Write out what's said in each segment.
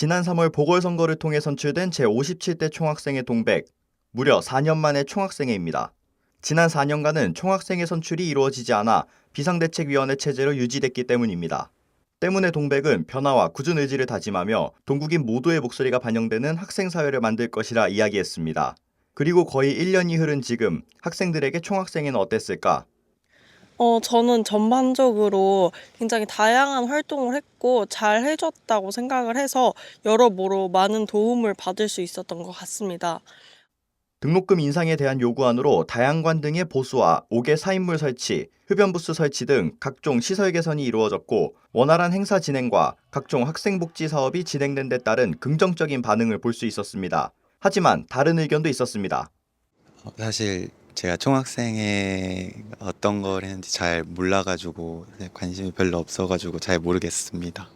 지난 3월 보궐선거를 통해 선출된 제57대 총학생회 동백, 무려 4년 만의 총학생회입니다. 지난 4년간은 총학생회 선출이 이루어지지 않아 비상대책위원회 체제로 유지됐기 때문입니다. 때문에 동백은 변화와 굳은 의지를 다짐하며 동국인 모두의 목소리가 반영되는 학생사회를 만들 것이라 이야기했습니다. 그리고 거의 1년이 흐른 지금 학생들에게 총학생회는 어땠을까? 어, 저는 전반적으로 굉장히 다양한 활동을 했고 잘 해줬다고 생각을 해서 여러모로 많은 도움을 받을 수 있었던 것 같습니다. 등록금 인상에 대한 요구안으로 다양관 등의 보수와 5개 사인물 설치, 흡연부스 설치 등 각종 시설 개선이 이루어졌고 원활한 행사 진행과 각종 학생복지 사업이 진행된 데 따른 긍정적인 반응을 볼 수 있었습니다. 하지만 다른 의견도 있었습니다. 어, 사실 제가 총학생회 어떤 걸 했는지 잘 몰라가지고 관심이 별로 없어가지고 잘 모르겠습니다.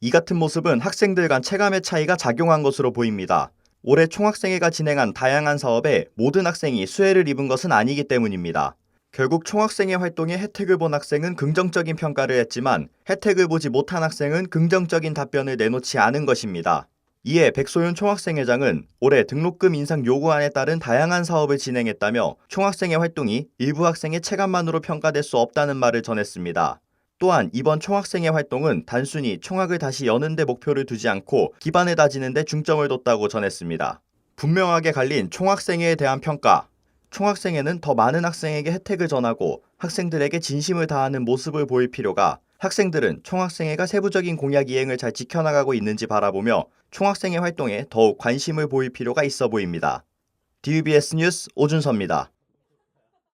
이 같은 모습은 학생들 간 체감의 차이가 작용한 것으로 보입니다. 올해 총학생회가 진행한 다양한 사업에 모든 학생이 수혜를 입은 것은 아니기 때문입니다. 결국 총학생회 활동에 혜택을 본 학생은 긍정적인 평가를 했지만 혜택을 보지 못한 학생은 긍정적인 답변을 내놓지 않은 것입니다. 이에 백소윤 총학생회장은 올해 등록금 인상 요구안에 따른 다양한 사업을 진행했다며 총학생회 활동이 일부 학생의 체감만으로 평가될 수 없다는 말을 전했습니다. 또한 이번 총학생회 활동은 단순히 총학을 다시 여는 데 목표를 두지 않고 기반을 다지는 데 중점을 뒀다고 전했습니다. 분명하게 갈린 총학생회에 대한 평가. 총학생회는 더 많은 학생에게 혜택을 전하고 학생들에게 진심을 다하는 모습을 보일 필요가 학생들은 총학생회가 세부적인 공약 이행을 잘 지켜나가고 있는지 바라보며 총학생회 활동에 더욱 관심을 보일 필요가 있어 보입니다. DUBS 뉴스 오준서입니다.